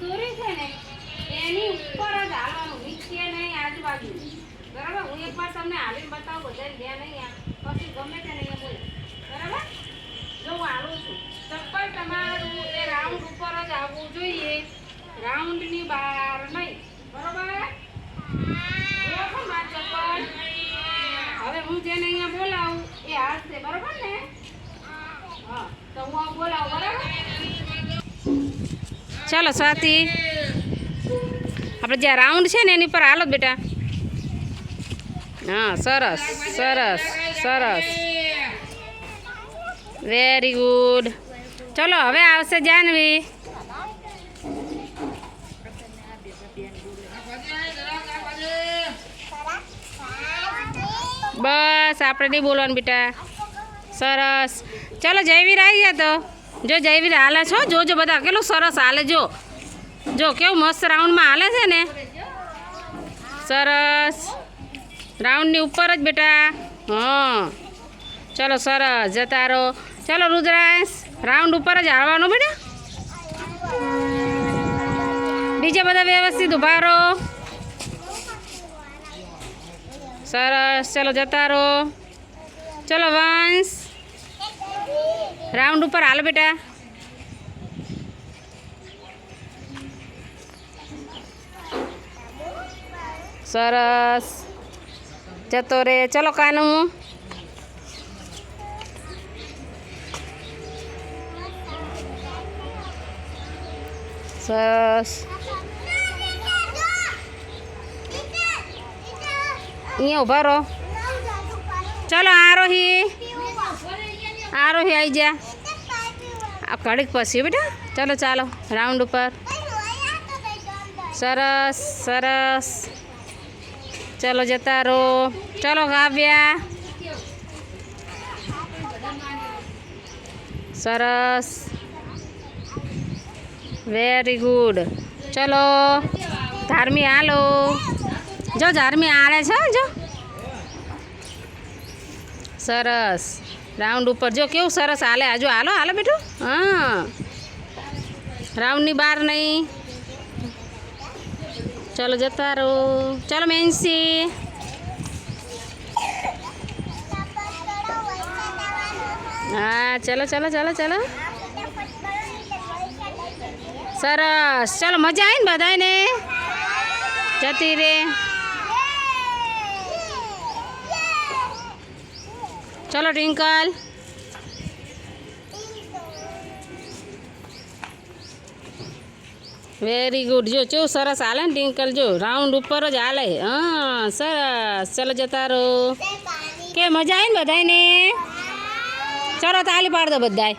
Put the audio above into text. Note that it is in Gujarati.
દોરી છે ને, એની ઉપર જ હાલવાનું નીચે નહીં, આજુબાજુ. બરાબર? હું એકવાર તમને હાલીને બતાવું, બધાને લે નહીં પછી ગમે તે નહીં બોલે. બરાબર? જો હું હાલું છું. ચપ્પલ તમારું એ રાઉન્ડ ઉપર જ આવવું જોઈએ. રાઉન્ડની બહાર નહીં. બરાબર? ચપ્પલ? હવે હું જેને અહીંયા બોલાવું, એ હાલશે. બરાબર ને? હા, તો હું બોલાવું. ચાલો સ્વાતિ આપણે જ્યાં રાઉન્ડ છે ને એની પર હાલો બેટા હા સરસ સરસ સરસ વેરી ગુડ ચલો હવે આવશે જાનવી બસ આપણે નહીં બોલવાનું બેટા સરસ ચલો જયવીર આવી ગયા તો જો જયવીર હાલે છો? જોજો બધા, કેટલું સરસ હાલે જો. જો, કેવું મસ્ત રાઉન્ડમાં હાલે છે ને? સરસ. રાઉન્ડની ઉપર જ બેટા. હા. ચલો સરસ, જતા રહો. ચલો રુદ્રાંશ, રાઉન્ડ ઉપર જ હાલવાનું બેટા. બીજા બધા વ્યવસ્થિત ઊભા રહો. સરસ, ચલો જતા રહો. ચલો વંશ. રાઉન્ડ ઉપર હાલ બેટા. સરસ. જતો રે. ચલો કાનું સરસ. અહીંયા ઊભા રહો. ચલો આરોહી આરોહી આવી જા. આ ઘડીક પછી બેટા. ચાલો ચાલો. રાઉન્ડ ઉપર. સરસ સરસ. ચાલો, જતા રહો. ચલો કાવ્યા સરસ. Very good. ચલો. ધાર્મી હાલો. જો ધાર્મી હાલે છે જો. સરસ. રાઉન્ડ ઉપર જો કેવું સરસ હાલે. આજુ હાલો હાલો બેઠું હા. રાઉન્ડની બહાર નહીં. ચલો જતા રહો. ચલો મેન્સી. હા, ચલો ચલો ચલો ચલો. સરસ. ચલો, મજા આવી ને બધાને જતી રે. ચલો ટ્વિંકલ વેરી ગુડ જો જો સરસ હાલે ને ટ્વિંકલ જો રાઉન્ડ ઉપર જ હાલે. હા સરસ. ચલો જતા રહો કે મજા આવી ને બધાને ચલો તાલી પાડ દો બધાય.